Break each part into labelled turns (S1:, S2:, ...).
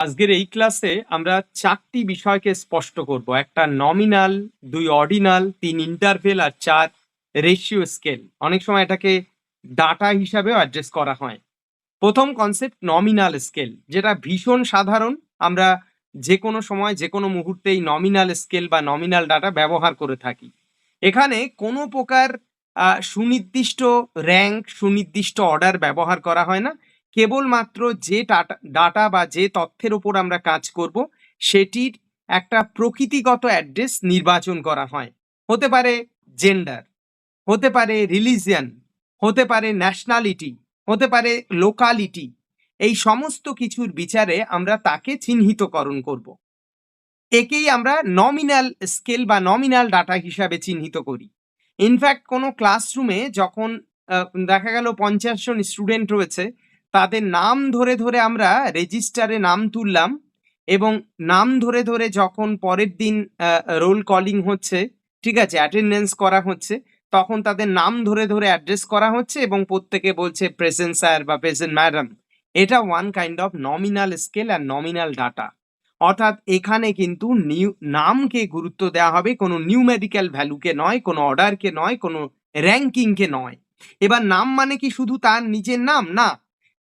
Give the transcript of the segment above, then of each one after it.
S1: আজকের এই ক্লাসে আমরা চারটি বিষয়কে স্পষ্ট করব। একটা নমিনাল দুই অর্ডিনাল তিন ইন্টারভেল আর চার রেশিও স্কেল অনেক সময় এটাকে ডাটা হিসাবেও অ্যাড্রেস করা হয়। প্রথম কনসেপ্ট নমিনাল স্কেল যেটা ভীষণ সাধারণ। আমরা যে কোনো সময় যে কোনো মুহূর্তেই নমিনাল স্কেল বা নমিনাল ডাটা ব্যবহার করে থাকি। এখানে কোনো প্রকার সুনির্দিষ্ট র্যাঙ্ক সুনির্দিষ্ট অর্ডার ব্যবহার করা হয় না। কেবলমাত্র যে ডাটা বা যে তথ্যের উপর আমরা কাজ করব, সেটির একটা প্রকৃতিগত অ্যাড্রেস নির্বাচন করা হয়। হতে পারে জেন্ডার হতে পারে রিলিজিয়ান হতে পারে ন্যাশনালিটি হতে পারে লোকালিটি এই সমস্ত কিছুর বিচারে আমরা তাকে চিহ্নিতকরণ করব। একেই আমরা নমিনাল স্কেল বা নমিনাল ডাটা হিসাবে চিহ্নিত করি। ইনফ্যাক্ট কোনো ক্লাসরুমে যখন দেখা গেল পঞ্চাশ জন স্টুডেন্ট রয়েছে তাদের নাম ধরে ধরে আমরা রেজিস্টারে নাম তুললাম এবং নাম ধরে ধরে যখন পরের দিন রোল কলিং হচ্ছে, ঠিক আছে অ্যাটেন্ডেন্স করা হচ্ছে, তখন তাদের নাম ধরে ধরে অ্যাড্রেস করা হচ্ছে এবং প্রত্যেকে বলছে প্রেজেন্ট স্যার বা প্রেজেন্ট ম্যাডাম এটা one kind of nominal scale R nominal data অর্থাৎ এখানে কিন্তু নিউ নামকে গুরুত্ব দেওয়া হবে, কোনো নিউ নিউমেরিক্যাল ভ্যালুকে নয়, কোনো অর্ডারকে নয়, কোনো র্যাঙ্কিংকে নয়। এবার নাম মানে কি শুধু তার নিজের নাম? না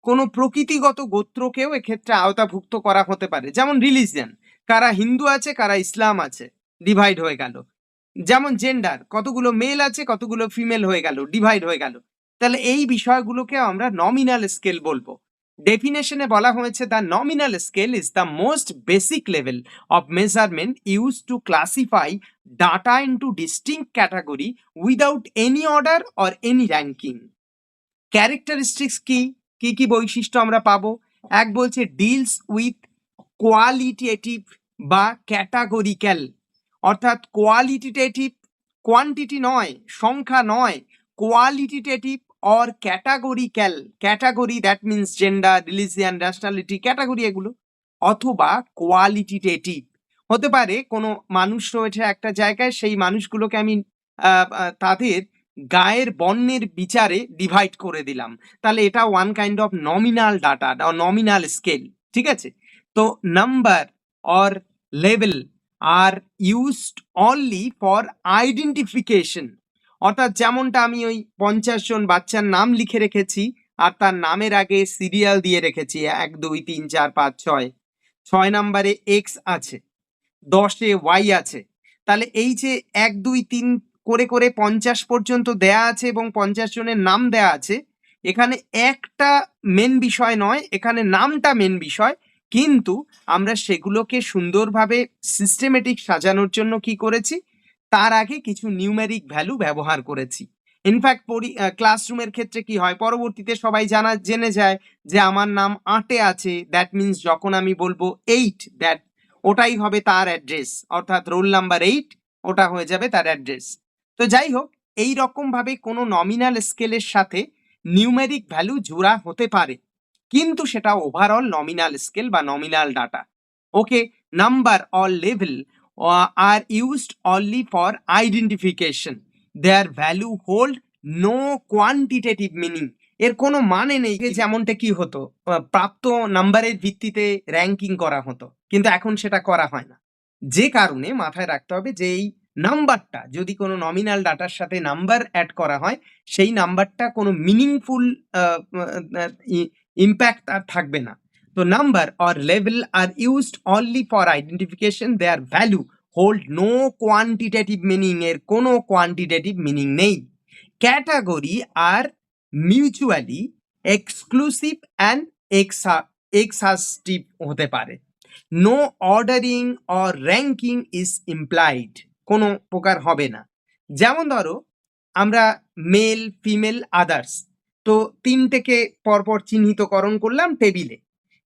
S1: কোনো প্রকৃতিগত গোত্রকেও এক্ষেত্রে আওতাভুক্ত করা হতে পারে। যেমন রিলিজিয়ান কারা হিন্দু আছে, কারা ইসলাম আছে ডিভাইড হয়ে গেল। যেমন জেন্ডার কতগুলো মেল আছে, কতগুলো ফিমেল হয়ে গেল ডিভাইড হয়ে গেল। তাহলে এই বিষয়গুলোকে আমরা নমিনাল স্কেল বলব। ডেফিনেশনে বলা হয়েছে the nominal scale is the most basic level of measurement use to classify data into distinct category without any order or any ranking characteristics কি? কি কি বৈশিষ্ট্য আমরা পাবো? এক বলছে ডিলস উইথ কোয়ালিটেটিভ বা ক্যাটাগরিক্যাল অর্থাৎ কোয়ালিটিটেটিভ কোয়ান্টিটি নয়, সংখ্যা নয় qualitative or categorical category that means gender religion nationality category এগুলো, অথবা কোয়ালিটিটেটিভ হতে পারে কোনো মানুষ রয়েছে একটা জায়গায়, সেই মানুষগুলোকে আমি তাদের গায়ের বর্ণের বিচারে ডিভাইড করে দিলাম। তাহলে এটা one kind of nominal data nominal scale ঠিক আছে? তো number or level are used only for identification অর্থাৎ যেমনটা আমি ওই পঞ্চাশ জন বাচ্চার নাম লিখে রেখেছি, আর তার নামের আগে সিরিয়াল দিয়ে রেখেছি, এক, দুই, তিন, চার, পাঁচ, ছয়। ছয় নাম্বারে এক্স আছে, দশে ওয়াই আছে। তাহলে এই যে এক, দুই, তিন করে করে পঞ্চাশ পর্যন্ত দেয়া আছে এবং পঞ্চাশ জনের নাম দেয়া আছে। এখানে একটা মেন বিষয় নয়, এখানে নামটা মেন বিষয়। কিন্তু আমরা সেগুলোকে সুন্দরভাবে সিস্টেমেটিক সাজানোর জন্য কি করেছি? তার আগে কিছু নিউমেরিক ভ্যালু ব্যবহার করেছি। ইনফ্যাক্ট পরি ক্লাসরুমের ক্ষেত্রে কি হয়? পরবর্তীতে সবাই জানা, জেনে যায় যে আমার নাম আটে আছে। দ্যাট মিন্স যখন আমি বলব এইট দ্যাট ওটাই হবে তার অ্যাড্রেস অর্থাৎ রোল নাম্বার এইট ওটা হয়ে যাবে তার অ্যাড্রেস তো যাই হোক এই রকম ভাবে কোনো নমিনাল স্কেলের সাথে নিউমেরিক ভ্যালু জোড়া হতে পারে। কিন্তু সেটা ওভারঅল নমিনাল স্কেল বা nominal data okay number or level are used only for identification their value hold no quantitative meaning এর কোনো মানে নেই যেমনটা কি হতো প্রাপ্ত নাম্বারের ভিত্তিতে র্যাঙ্কিং করা হতো। কিন্তু এখন সেটা করা হয় না। যে কারণে মাথায় রাখতে হবে যে এই নাম্বারটা, যদি কোনো নমিনাল ডাটার সাথে নাম্বার অ্যাড করা হয়, সেই নাম্বারটা কোনো মিনিংফুল ইম্প্যাক্ট আর থাকবে না। তো number or level are used only for identification their value hold no quantitative meaning এর কোনো কোয়ান্টিটেটিভ মিনিং নেই। Category are mutually exclusive and ex exhaustive হতে পারে। No ordering or ranking is implied কোনো প্রকার হবে না। যেমন ধরো, আমরা মেল ফিমেল আদার্স তো তিনটেকে পরপর চিহ্নিতকরণ করলাম টেবিলে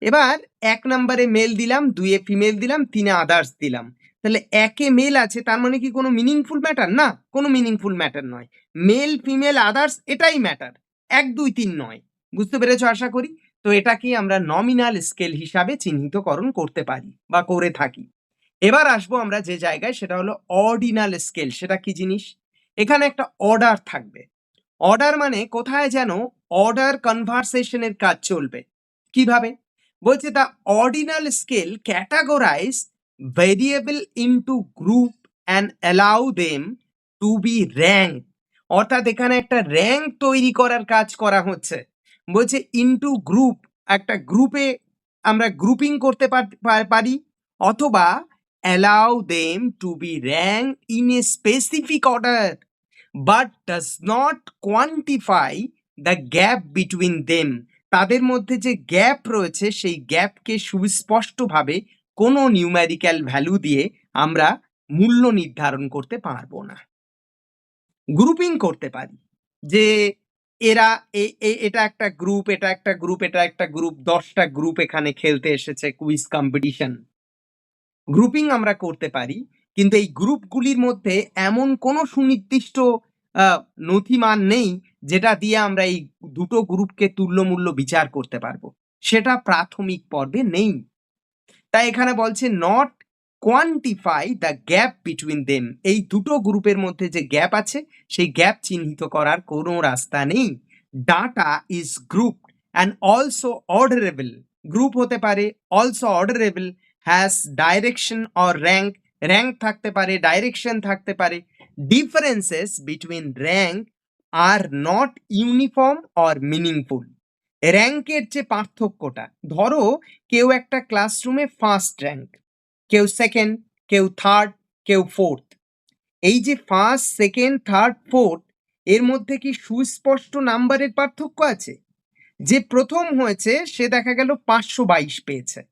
S1: এবার এক নম্বরে মেল দিলাম দুইয়ে ফিমেল দিলাম, তিনে আদার্স দিলাম। তাহলে একে মেল আছে, তার মানে কি কোনো মিনিংফুল ম্যাটার না, কোনো মিনিংফুল ম্যাটার নয়। মেল ফিমেল আদার্স এটাই ম্যাটার এক, দুই, তিন নয়। বুঝতে পেরেছ আশা করি? তো এটাকে আমরা নমিনাল স্কেল হিসাবে চিহ্নিতকরণ করতে পারি বা করে থাকি। এবার আসব আমরা যে জায়গায়, সেটা হলো অর্ডিনাল স্কেল সেটা কি জিনিস? এখানে একটা অর্ডার থাকবে। অর্ডার মানে কোথায় যেন অর্ডার কনভারসেশনের কাজ চলবে। কীভাবে? বলছে the ordinal scale categorize variable into group and allow them to be rank অর্থাৎ এখানে একটা র্যাঙ্ক তৈরি করার কাজ করা হচ্ছে। বলছে ইনটু গ্রুপ একটা গ্রুপে আমরা গ্রুপিং করতে পার- পারি, অথবা allow them to be rank in a specific order but does not quantify the gap between them তাদের মধ্যে যে গ্যাপ রয়েছে, সেই গ্যাপকে সুস্পষ্টভাবে কোনো নিউম্যারিক্যাল ভ্যালু দিয়ে আমরা মূল্য নির্ধারণ করতে পারব না। গ্রুপিং করতে পারি, যে এরা এটা একটা গ্রুপ এটা একটা গ্রুপ এটা একটা গ্রুপ দশটা গ্রুপ এখানে খেলতে এসেছে কুইজ কম্পিটিশন গ্রুপিং আমরা করতে পারি, কিন্তু এই গ্রুপগুলির মধ্যে এমন কোনো সুনির্দিষ্ট নথিমান নেই, যেটা দিয়ে আমরা এই দুটো গ্রুপকে তুল্যমূল্য বিচার করতে পারব। সেটা প্রাথমিক পর্বে নেই। তাই এখানে বলছে not quantify the gap between them এই দুটো গ্রুপের মধ্যে যে গ্যাপ আছে, সেই গ্যাপ চিহ্নিত করার কোনো রাস্তা নেই। Data is group and also orderable group হতে পারে also orderable has direction or rank rank থাকতে পারে ডাইরেকশন থাকতে পারে differences between rank are not uniform or meaningful র্যাঙ্কের যে পার্থক্যটা, ধরো কেউ একটা ক্লাসরুমে ফার্স্ট র্যাঙ্ক কেউ সেকেন্ড কেউ থার্ড কেউ ফোর্থ এই যে ফার্স্ট সেকেন্ড থার্ড ফোর্থ এর মধ্যে কি সুস্পষ্ট নাম্বারের পার্থক্য আছে? যে প্রথম হয়েছে, সে দেখা গেল পাঁচশো বাইশ পেয়েছে।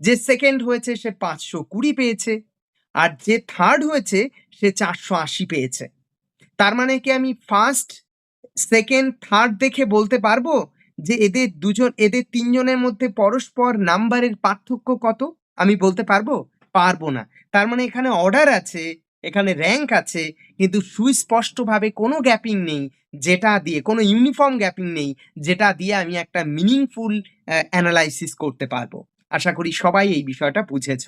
S1: যে সেকেন্ড হয়েছে সে পাঁচশো কুড়ি পেয়েছে, আর যে থার্ড হয়েছে সে চারশো আশি পেয়েছে। তার মানে কি আমি ফার্স্ট সেকেন্ড থার্ড দেখে বলতে পারব যে এদের দুজন, এদের তিনজনের মধ্যে পরস্পর নাম্বারের পার্থক্য কত? আমি বলতে পারব পারব না। তার মানে এখানে অর্ডার আছে, এখানে র্যাঙ্ক আছে, কিন্তু সুস্পষ্টভাবে কোনো গ্যাপিং নেই, যেটা দিয়ে, কোনো ইউনিফর্ম গ্যাপিং নেই, যেটা দিয়ে আমি একটা মিনিংফুল অ্যানালাইসিস করতে পারব। আশা করি সবাই এই বিষয়টা বুঝেছ।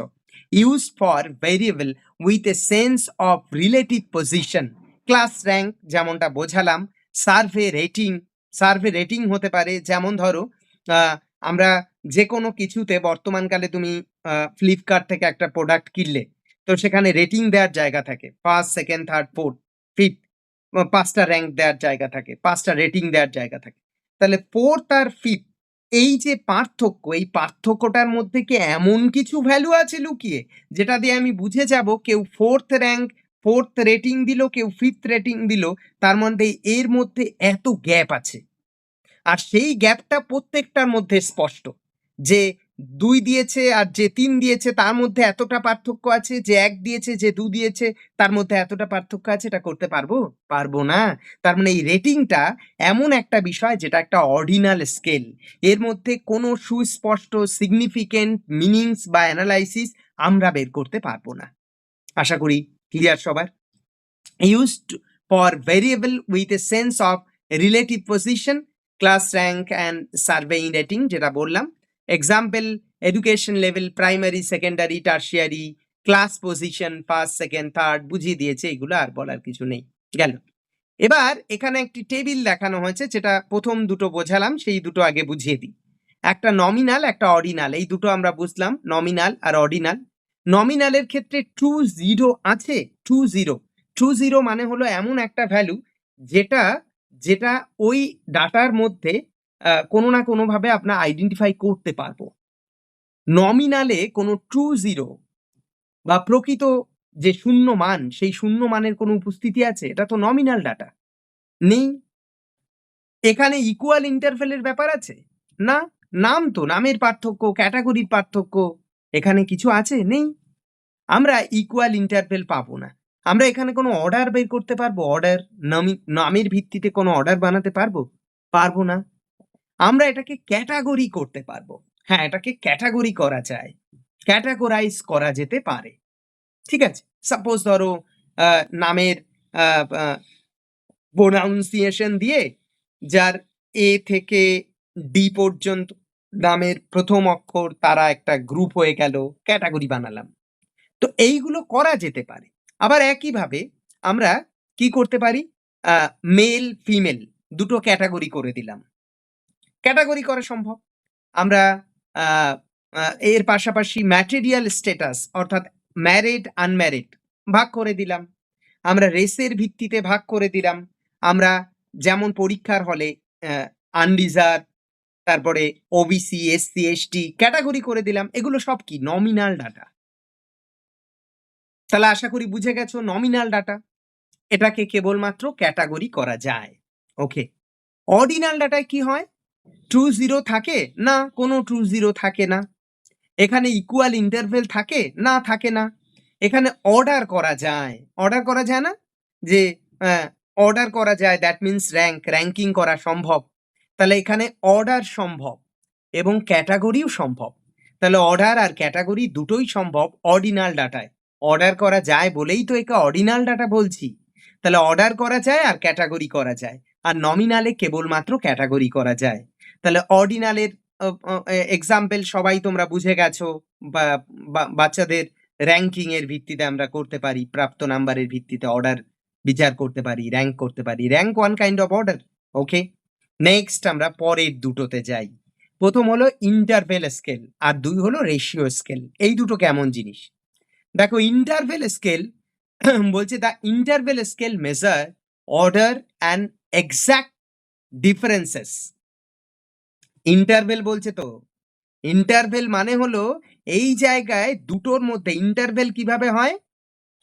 S1: Use for variable with a sense of relative position class rank যেমনটা বোঝালাম সার্ভে রেটিং সার্ভে রেটিং হতে পারে, যেমন ধরো আমরা যে কোনো কিছুতে বর্তমানকালে তুমি ফ্লিপকার্ট থেকে একটা প্রোডাক্ট কিনলে, তো সেখানে রেটিং দেওয়ার জায়গা থাকে। First second third fourth fifth পাঁচটা র্যাঙ্ক দেওয়ার জায়গা থাকে, পাঁচটা রেটিং দেওয়ার জায়গা থাকে। তাহলে ফোর্থ আর ফিফথ এই যে পার্থক্য, এই পার্থক্যটার মধ্যে কি এমন কিছু ভ্যালু আছে লুকিয়ে? যেটা দিয়ে আমি বুঝে যাব কেউ ফোর্থ র্যাঙ্ক ফোর্থ রেটিং দিল, কেউ ফিফথ রেটিং দিল, তার মধ্যে এর মধ্যে এত গ্যাপ আছে। আর সেই গ্যাপটা প্রত্যেকটার মধ্যে স্পষ্ট যে দুই দিয়েছে আর যে তিন দিয়েছে, তার মধ্যে এতটা পার্থক্য আছে, যে এক দিয়েছে, যে দু দিয়েছে, তার মধ্যে এতটা পার্থক্য আছে, এটা করতে পারব? পারব না। তার মানে এই রেটিংটা এমন একটা বিষয় যেটা একটা অর্ডিনাল স্কেল। এর মধ্যে কোনো সুস্পষ্ট, সিগনিফিকেন্ট মিনিংস বা অ্যানালাইসিস আমরা বের করতে পারব না। আশা করি ক্লিয়ার সবার। used for variable with a sense of relative position class rank and surveying rating যেটা বললাম। Example education level primary secondary tertiary class position first second third বুঝিয়ে দিয়েছে, এগুলো আর বলার কিছু নেই। গেল। এবার এখানে একটি টেবিল দেখানো হয়েছে, যেটা প্রথম দুটো বোঝালাম, সেই দুটো আগে বুঝিয়ে দিই। একটা নমিনাল একটা অর্ডিনাল এই দুটো আমরা বুঝলাম নমিনাল আর অর্ডিনাল নমিনালের ক্ষেত্রে টু জিরো আছে টু জিরো টু জিরো মানে হলো এমন একটা ভ্যালু যেটা যেটা ওই ডাটার মধ্যে কোনো না কোনোভাবে আপনার আইডেন্টিফাই করতে পারব। নমিনালে কোনো ট্রু জিরো বা প্রকৃত যে শূন্য মান, সেই শূন্য মানের কোনো উপস্থিতি আছে, এটা তো নমিনাল ডাটা নেই। এখানে ইকুয়াল ইন্টারভেলের ব্যাপার আছে? না। নাম তো, নামের পার্থক্য ক্যাটাগরির পার্থক্য, এখানে কিছু আছে? নেই। আমরা ইকুয়াল ইন্টারভেল পাবো না। আমরা এখানে কোনো অর্ডার বের করতে পারব? অর্ডার নামি, নামের ভিত্তিতে কোনো অর্ডার বানাতে পারব? পারব না। আমরা এটাকে ক্যাটাগরি করতে পারব। হ্যাঁ এটাকে ক্যাটাগরি করা যায়। ক্যাটাগরাইজ করা যেতে পারে। ঠিক আছে? সাপোজ ধরো নামের প্রোনাউন্সিয়েশন দিয়ে যার এ থেকে ডি পর্যন্ত নামের প্রথম অক্ষর তারা একটা গ্রুপ হয়ে গেল, ক্যাটাগরি বানালাম। তো এইগুলো করা যেতে পারে। আবার একইভাবে আমরা কি করতে পারি? মেল ফিমেল দুটো ক্যাটাগরি করে দিলাম। ক্যাটাগরি করা সম্ভব। আমরা এর পাশাপাশি ম্যাটেরিয়াল স্ট্যাটাস অর্থাৎ ম্যারিড আনম্যারিড ভাগ করে দিলাম। আমরা রেসের ভিত্তিতে ভাগ করে দিলাম। আমরা যেমন পরীক্ষার হলে আনরিজার্ভ তারপরে ওবিসি এসসি এসটি ক্যাটাগরি করে দিলাম। এগুলো সব কি? নমিনাল ডাটা তাহলে আশা করি বুঝে গেছো নমিনাল ডাটা এটাকে কেবলমাত্র ক্যাটাগরি করা যায়। ওকে অর্ডিনাল ডাটায় কি হয়? ট্রু জিরো থাকে? না, কোনো ট্রু জিরো থাকে না। এখানে ইকুয়াল ইন্টারভেল থাকে? না থাকে না। এখানে অর্ডার করা যায়। অর্ডার করা যায় না? যে অর্ডার করা যায় দ্যাট মিন্স র্যাঙ্ক র্যাঙ্কিং করা সম্ভব। তাহলে এখানে অর্ডার সম্ভব এবং ক্যাটাগরিও সম্ভব। তাহলে অর্ডার আর ক্যাটাগরি দুটোই সম্ভব অর্ডিনাল ডাটায় অর্ডার করা যায় বলেই তো একে অর্ডিনাল ডাটা বলছি। তাহলে অর্ডার করা যায় আর ক্যাটাগরি করা যায়। আর নমিনালে কেবলমাত্র ক্যাটাগরি করা যায়। তাহলে অর্ডিনালের এক্সাম্পল সবাই তোমরা বুঝে গেছো বা বাচ্চাদের র্যাঙ্কিং এর ভিত্তিতে আমরা করতে পারি, প্রাপ্ত নাম্বারের ভিত্তিতে অর্ডার বিচার করতে পারি র্যাঙ্ক করতে পারি rank one kind of order okay next আমরা পরের দুটোতে যাই। প্রথম হলো ইন্টারভেল স্কেল আর দুই হলো রেশিও স্কেল এই দুটো কেমন জিনিস? দেখো ইন্টারভেল স্কেল বলছে the interval scale measure order and exact differences interval বলছে তো। ইন্টারভেল মানে হলো এই জায়গায় দুটোর মধ্যে ইন্টারভেল কীভাবে হয়?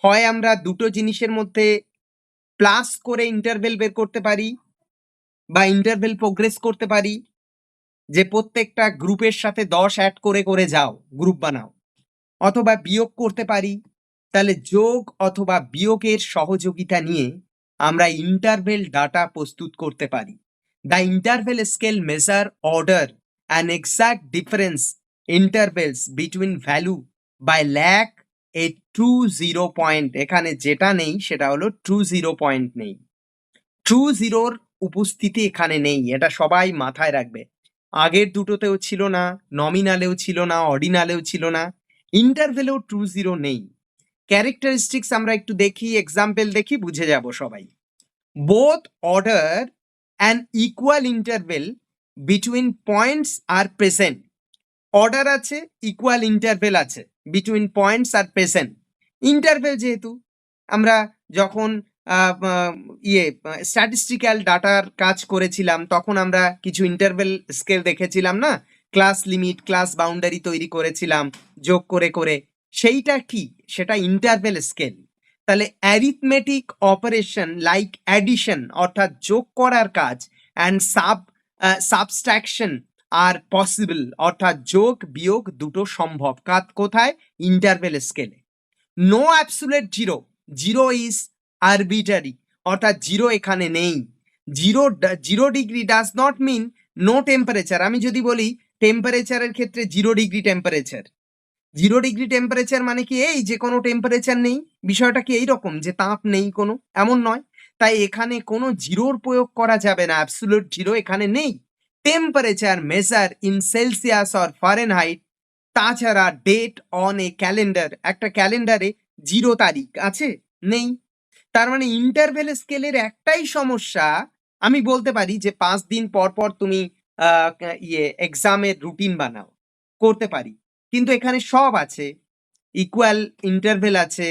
S1: হয় আমরা দুটো জিনিসের মধ্যে প্লাস করে ইন্টারভেল বের করতে পারি বা ইন্টারভেল প্রোগ্রেস করতে পারি, যে প্রত্যেকটা গ্রুপের সাথে দশ অ্যাড করে করে যাও গ্রুপ বানাও। অথবা বিয়োগ করতে পারি, তাহলে যোগ অথবা বিয়োগের সহযোগিতা নিয়ে আমরা ইন্টারভেল ডাটা প্রস্তুত করতে পারি। The interval scale measure order and exact difference intervals between value by lack a true zero point এখানে যেটা নেই, সেটা হলো ট্রু জিরো পয়েন্ট নেই। ট্রু জিরোর উপস্থিতি এখানে নেই, এটা সবাই মাথায় রাখবে। আগের দুটোতেও ছিল না নমিনালেও ছিল না অর্ডিনালেও ছিল না ইন্টারভেলেও ট্রু জিরো নেই। ক্যারেক্টারিস্টিক্স আমরা একটু দেখি এক্সাম্পল দেখি, বুঝে যাব সবাই। Both order and equal interval between points are present order আছে ইকুয়াল ইন্টারভেল আছে between points are present interval যেহেতু, আমরা যখন ইয়ে স্ট্যাটিস্টিক্যাল ডাটার কাজ করেছিলাম, তখন আমরা কিছু ইন্টারভেল স্কেল দেখেছিলাম না? ক্লাস লিমিট ক্লাস বাউন্ডারি তৈরি করেছিলাম, যোগ করে করে। সেইটা কি? সেটা ইন্টারভেল স্কেল তাহলে অ্যারিথমেটিক অপারেশন লাইক অ্যাডিশন অর্থাৎ যোগ করার কাজ and sub subtraction are possible অর্থাৎ যোগ বিয়োগ দুটো সম্ভব। কাত কোথায়? ইন্টারভেল স্কেলে no absolute zero zero is arbitrary অর্থাৎ জিরো এখানে নেই। Zero zero degree does not mean no temperature আমি যদি বলি টেম্পারেচারের ক্ষেত্রে zero degree temperature zero degree temperature মানে কি এই যে কোনো টেম্পারেচার নেই? বিষয়টা কি এইরকম যে তাপ নেই কোনো? এমন নয়। তাই এখানে কোনো জিরোর প্রয়োগ করা যাবে না। অ্যাবসুলুট জিরো এখানে নেই। Temperature measure in Celsius or Fahrenheit তাছাড়া ডেট অন এ ক্যালেন্ডার একটা ক্যালেন্ডারে জিরো তারিখ আছে? নেই। তার মানে ইন্টারভেল স্কেলের একটাই সমস্যা, আমি বলতে পারি যে পাঁচ দিন পর পর তুমি ইয়ে এক্সামের রুটিন বানাও। করতে পারি। কিন্তু এখানে সব আছে। ইকুয়াল ইন্টারভেল আছে,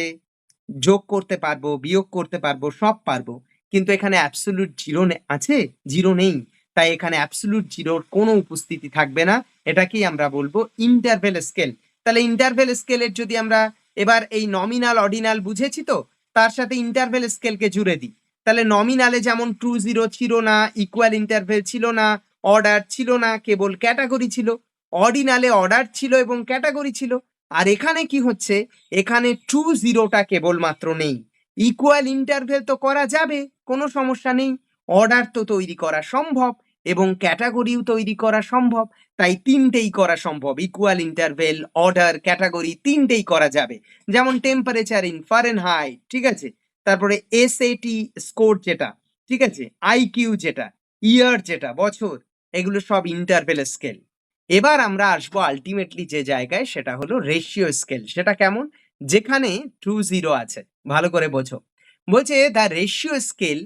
S1: যোগ করতে পারব, বিয়োগ করতে পারব, সব পারব। কিন্তু এখানে অ্যাবসলুট জিরো আছে জিরো নেই। তাই এখানে অ্যাবসলুট জিরোর কোনো উপস্থিতি থাকবে না। এটাকেই আমরা বলব ইন্টারভেল স্কেল তাহলে ইন্টারভেল স্কেলের যদি আমরা এবার এই নমিনাল অর্ডিনাল বুঝেছি তো, তার সাথে ইন্টারভেল স্কেলকে জুড়ে দিই। তাহলে নমিনালে যেমন ট্রু জিরো ছিল না ইকুয়াল ইন্টারভেল ছিল না অর্ডার ছিল না, কেবল ক্যাটাগরি ছিল। অর্ডিনালে অর্ডার ছিল এবং ক্যাটাগরি ছিল। আর এখানে কি হচ্ছে? এখানে টু জিরোটা কেবলমাত্র নেই। ইকুয়াল ইন্টারভেল তো করা যাবে, কোনো সমস্যা নেই। অর্ডার তো তৈরি করা সম্ভব এবং ক্যাটাগরিও তৈরি করা সম্ভব, তাই তিনটেই করা সম্ভব। ইকুয়াল ইন্টারভেল অর্ডার ক্যাটাগরি তিনটেই করা যাবে। যেমন টেম্পারেচার ইন ফারেনহাইট ঠিক আছে? তারপরে এস এসএটি স্কোর যেটা, ঠিক আছে? আইকিউ যেটা ইয়ার যেটা, বছর, এগুলো সব ইন্টারভেল স্কেল এবার আমরা আসব আলটিমেটলি যে জায়গায়, সেটা হলো রেশিও স্কেল সেটা কেমন? যেখানে টু জিরো আছে। ভালো করে বোঝো। বলছে the ratio scale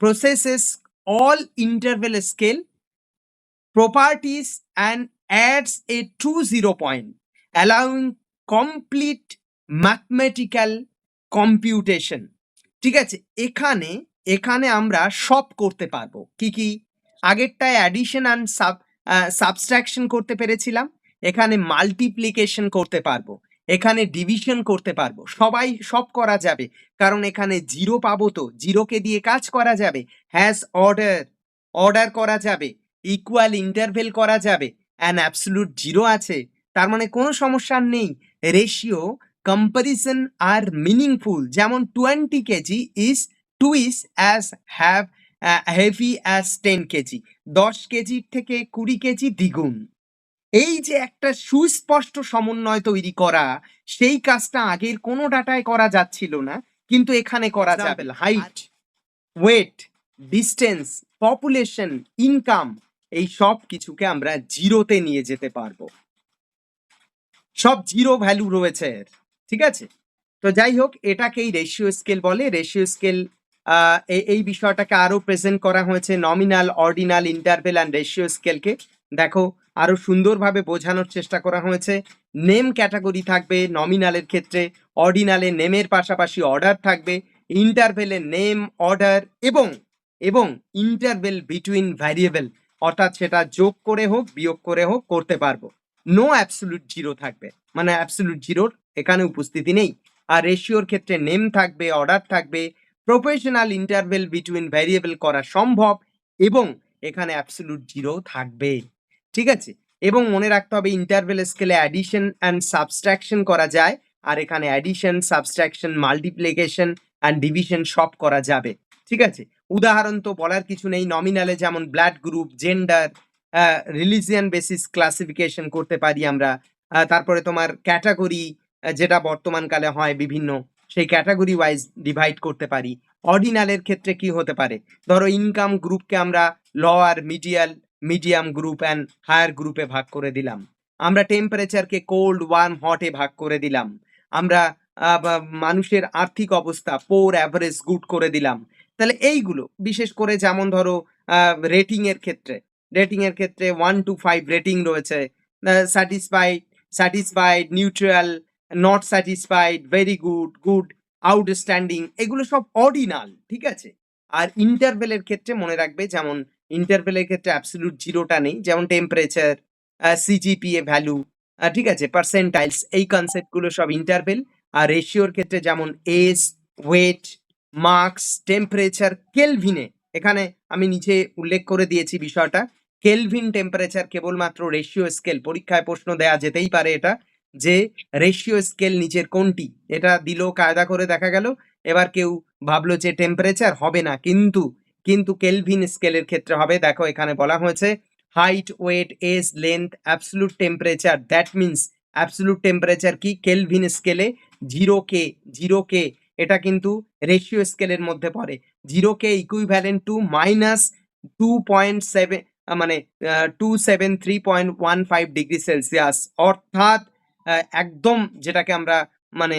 S1: processes all interval scale properties and adds a true zero point allowing complete mathematical computation ঠিক আছে? এখানে এখানে আমরা সব করতে পারব। কি কি? আগেরটায় অ্যাডিশন অ্যান্ড সাব সাবস্ট্রাকশন করতে পেরেছিলাম, এখানে মাল্টিপ্লিকেশন করতে পারব, এখানে ডিভিশন করতে পারব, সবাই সব করা যাবে, কারণ এখানে জিরো পাবো তো জিরোকে দিয়ে কাজ করা যাবে হ্যাজ অর্ডার অর্ডার করা যাবে ইকুয়াল ইন্টারভেল করা যাবে অ্যান্ড অ্যাবসলুট জিরো আছে, তার মানে কোনো সমস্যা নেই রেশিও কম্পারিজন আর মিনিংফুল যেমন twenty kg is twice as have heavy as ten kg দশ কেজির থেকে কুড়ি কেজি দ্বিগুণ। এই যে একটা সুস্পষ্ট সমন্বয় তৈরি করা সেই কাজটা আগের কোনো ডাটায় করা যাচ্ছিল না কিন্তু এখানে করা যাবে। Height weight distance population income এই সব কিছুকে আমরা জিরোতে নিয়ে যেতে পারব। সব জিরো ভ্যালু রয়েছে এর ঠিক আছে? তো যাই হোক এটাকেই রেশিও স্কেল বলে। রেশিও স্কেল এই বিষয়টাকে আরও প্রেজেন্ট করা হয়েছে nominal ordinal interval and ratio স্কেলকে দেখো আরও সুন্দরভাবে বোঝানোর চেষ্টা করা হয়েছে। নেম ক্যাটাগরি থাকবে নমিনালের ক্ষেত্রে অর্ডিনালে নেমের পাশাপাশি অর্ডার থাকবে ইন্টারভেলে নেম অর্ডার এবং এবং ইন্টারভেল বিটুইন ভ্যারিয়েবল অর্থাৎ সেটা যোগ করে হোক, বিয়োগ করে হোক, করতে পারব। নো অ্যাবসলুট জিরো থাকবে মানে অ্যাবসলুট জিরোর এখানে উপস্থিতি নেই। আর রেশিওর ক্ষেত্রে নেম থাকবে অর্ডার থাকবে প্রফেশনাল ইন্টারভেল বিটুইন ভ্যারিয়েবল করা সম্ভব এবং এখানে অ্যাবসলুট জিরো থাকবে। ঠিক আছে? এবং মনে রাখতে হবে ইন্টারভেল স্কেলে অ্যাডিশন অ্যান্ড সাবস্ট্রাকশন করা যায় আর এখানে addition subtraction multiplication and division সব করা যাবে। ঠিক আছে? উদাহরণ তো বলার কিছু নেই। নমিনালে যেমন blood group gender religion basis classification করতে পারি আমরা। তারপরে তোমার ক্যাটাগরি যেটা বর্তমানকালে হয় বিভিন্ন সেই ক্যাটাগরি ওয়াইজ ডিভাইড করতে পারি। অর্ডিনালের ক্ষেত্রে কি হতে পারে? ধরো ইনকাম গ্রুপকে আমরা lower medial medium group and higher গ্রুপে ভাগ করে দিলাম। আমরা টেম্পারেচারকে কোল্ড ওয়ার্ম হটে ভাগ করে দিলাম। আমরা মানুষের আর্থিক অবস্থা পোর অ্যাভারেজ গুড করে দিলাম। তাহলে এইগুলো, বিশেষ করে যেমন ধরো রেটিং এর ক্ষেত্রে। রেটিং এর ক্ষেত্রে ওয়ান টু ফাইভ রেটিং রয়েছে। Satisfied satisfied neutral not satisfied very good good outstanding এগুলো সব অর্ডিনাল ঠিক আছে? আর ইন্টারভেলের ক্ষেত্রে মনে রাখবে, যেমন ইন্টারভেলের ক্ষেত্রে অ্যাবসলিউট জিরোটা নেই, যেমন টেম্পারেচার সিজিপিএ ভ্যালু ঠিক আছে পার্সেন্টাইলস এই কনসেপ্টগুলো সব ইন্টারভেল আর রেশিওর ক্ষেত্রে যেমন এজ ওয়েট মার্কস টেম্পারেচার কেলভিনে এখানে আমি নিচে উল্লেখ করে দিয়েছি বিষয়টা কেলভিন টেম্পারেচার কেবলমাত্র রেশিও স্কেল পরীক্ষায় প্রশ্ন দেয়া যেতেই পারে এটা যে রেশিও স্কেল নিচের কোনটি? এটা দিল, কায়দা করে দেখা গেল। এবার কেউ ভাবলো যে টেম্পারেচার হবে না, কিন্তু কিন্তু কেলভিন স্কেলের ক্ষেত্রে হবে। দেখো, এখানে বলা হয়েছে height weight age length absolute temperature that means absolute temperature কি? কেলভিন স্কেলে জিরো কে জিরো কে এটা কিন্তু রেশিও স্কেলের মধ্যে পড়ে। Zero K equivalent to minus two point seven মানে two seven three point one five degree Celsius অর্থাৎ একদম যেটাকে আমরা মানে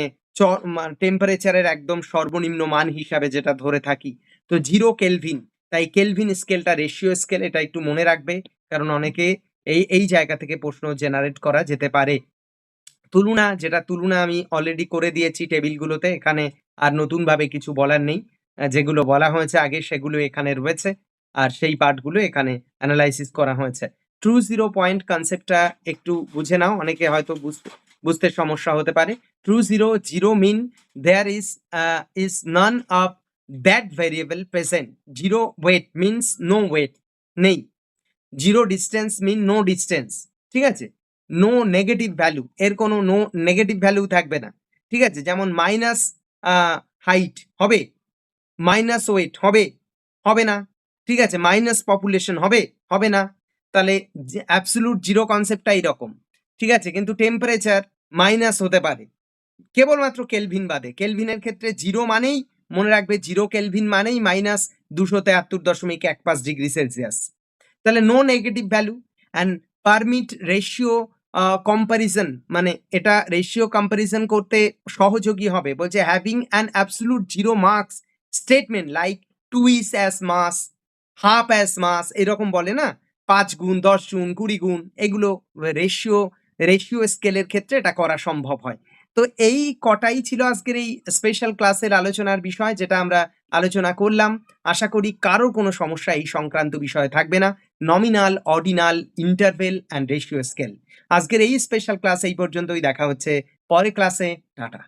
S1: টেম্পারেচারের একদম সর্বনিম্ন মান হিসাবে যেটা ধরে থাকি। তো জিরো কেলভিন তাই কেলভিন স্কেলটা রেশিও স্কেল এটা একটু মনে রাখবে, কারণ অনেকে এই এই জায়গা থেকে প্রশ্ন জেনারেট করা যেতে পারে। তুলনা, যেটা তুলনা আমি অলরেডি করে দিয়েছি টেবিলগুলোতে এখানে আর নতুনভাবে কিছু বলার নেই। যেগুলো বলা হয়েছে আগে সেগুলো এখানে রয়েছে, আর সেই পার্টগুলো এখানে অ্যানালাইসিস করা হয়েছে। ট্রু জিরো পয়েন্ট কনসেপ্টটা একটু বুঝে নাও, অনেকে হয়তো বুঝতে বুঝতে সমস্যা হতে পারে। True zero zero mean there is is none of that variable present zero weight means no weight নেই। Zero distance mean no distance ঠিক আছে? নো নেগেটিভ ভ্যালু এর কোনো নো নেগেটিভ ভ্যালু থাকবে না। ঠিক আছে? যেমন মাইনাস হাইট হবে। মাইনাস ওয়েট হবে। হবে না। ঠিক আছে? মাইনাস পপুলেশন হবে। হবে না। তাহলে অ্যাবসলুট জিরো কনসেপ্টটা এইরকম। ঠিক আছে? কিন্তু টেম্পারেচার মাইনাস হতে পারে। কেবলমাত্র কেলভিন বাদে। কেলভিনের ক্ষেত্রে জিরো মানেই, মনে রাখবে জিরো কেলভিন মানেই মাইনাস দুশো তেয়াত্তর দশমিক এক পাঁচ ডিগ্রি সেলসিয়াস তাহলে no negative value and permit ratio comparison মানে এটা রেশিও কম্পারিজন করতে সহযোগী হবে। বলছে having an absolute zero marks statement like twice as much half as much এরকম বলে না? পাঁচ গুণ, দশ গুণ, কুড়ি গুণ, এগুলো রেশিও রেশিও স্কেলের ক্ষেত্রে এটা করা সম্ভব হয়। তো এই কটাই ছিল আজকের এই স্পেশাল ক্লাসের আলোচনার বিষয় যেটা আমরা আলোচনা করলাম। আশা করি কারোর কোনো সমস্যা এই সংক্রান্ত বিষয়ে থাকবে না। Nominal ordinal interval and ratio scale আজকের এই স্পেশাল ক্লাস এই পর্যন্তই। দেখা হচ্ছে পরে ক্লাসে টাটা।